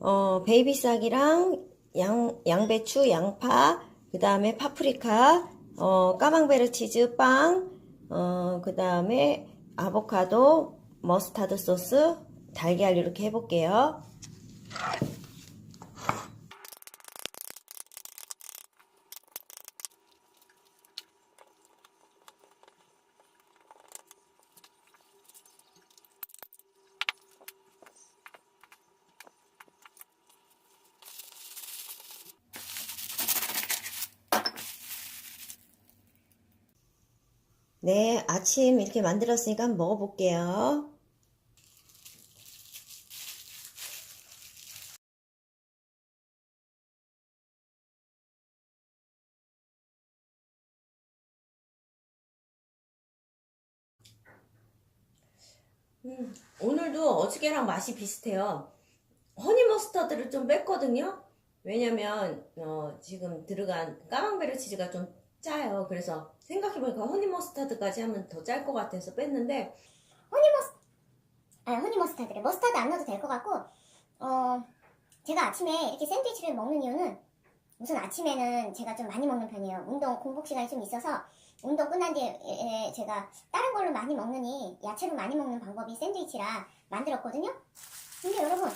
어, 베이비 싹이랑 양, 양배추, 양파, 그 다음에 파프리카, 어, 까망베르 치즈, 빵, 어, 그 다음에 아보카도, 머스타드 소스, 달걀 이렇게 해볼게요. 네, 아침 이렇게 만들었으니까 한번 먹어볼게요. 음, 오늘도 어저께랑 맛이 비슷해요. 허니 머스터드를 좀 뺐거든요. 왜냐면 어, 지금 들어간 까망베르 치즈가 좀 짜요. 그래서 생각해보니까 허니 머스타드까지 하면 더 짤 것 같아서 뺐는데 아, 허니 머스타드래. 머스타드 안 넣어도 될 것 같고, 어, 제가 아침에 이렇게 샌드위치를 먹는 이유는 우선 아침에는 제가 좀 많이 먹는 편이에요. 운동, 공복 시간이 좀 있어서 운동 끝난 뒤에 에, 제가 다른 걸로 많이 먹느니 야채로 많이 먹는 방법이 샌드위치라 만들었거든요. 근데 여러분,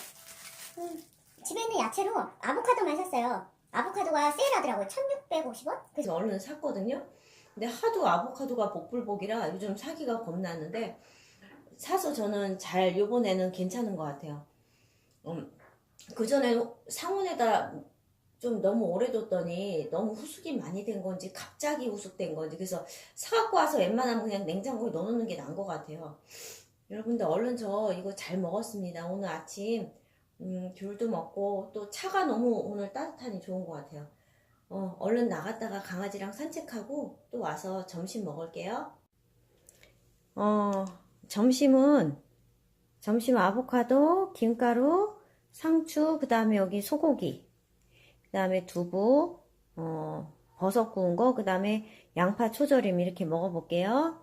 음, 집에 있는 야채로 아보카도만 샀어요. 아보카도가 세일하더라고요. 1650원? 그래서 얼른 샀거든요. 근데 하도 아보카도가 복불복이라 요즘 사기가 겁나는데 사서 저는 잘 요번에는 괜찮은 것 같아요. 음, 그전에 상온에다 좀 너무 오래 뒀더니 너무 후숙이 많이 된 건지 갑자기 후숙된 건지 그래서 사갖고 와서 웬만하면 그냥 냉장고에 넣어놓는 게 나은 것 같아요. 여러분들 얼른 저 이거 잘 먹었습니다. 오늘 아침 음, 귤도 먹고 또 차가 너무 오늘 따뜻하니 좋은 것 같아요. 어, 얼른 나갔다가 강아지랑 산책하고 또 와서 점심 먹을게요. 어, 점심은 점심 아보카도, 김가루, 상추, 그 다음에 여기 소고기, 그 다음에 두부, 어, 버섯 구운 거, 그 다음에 양파 초절임 이렇게 먹어볼게요.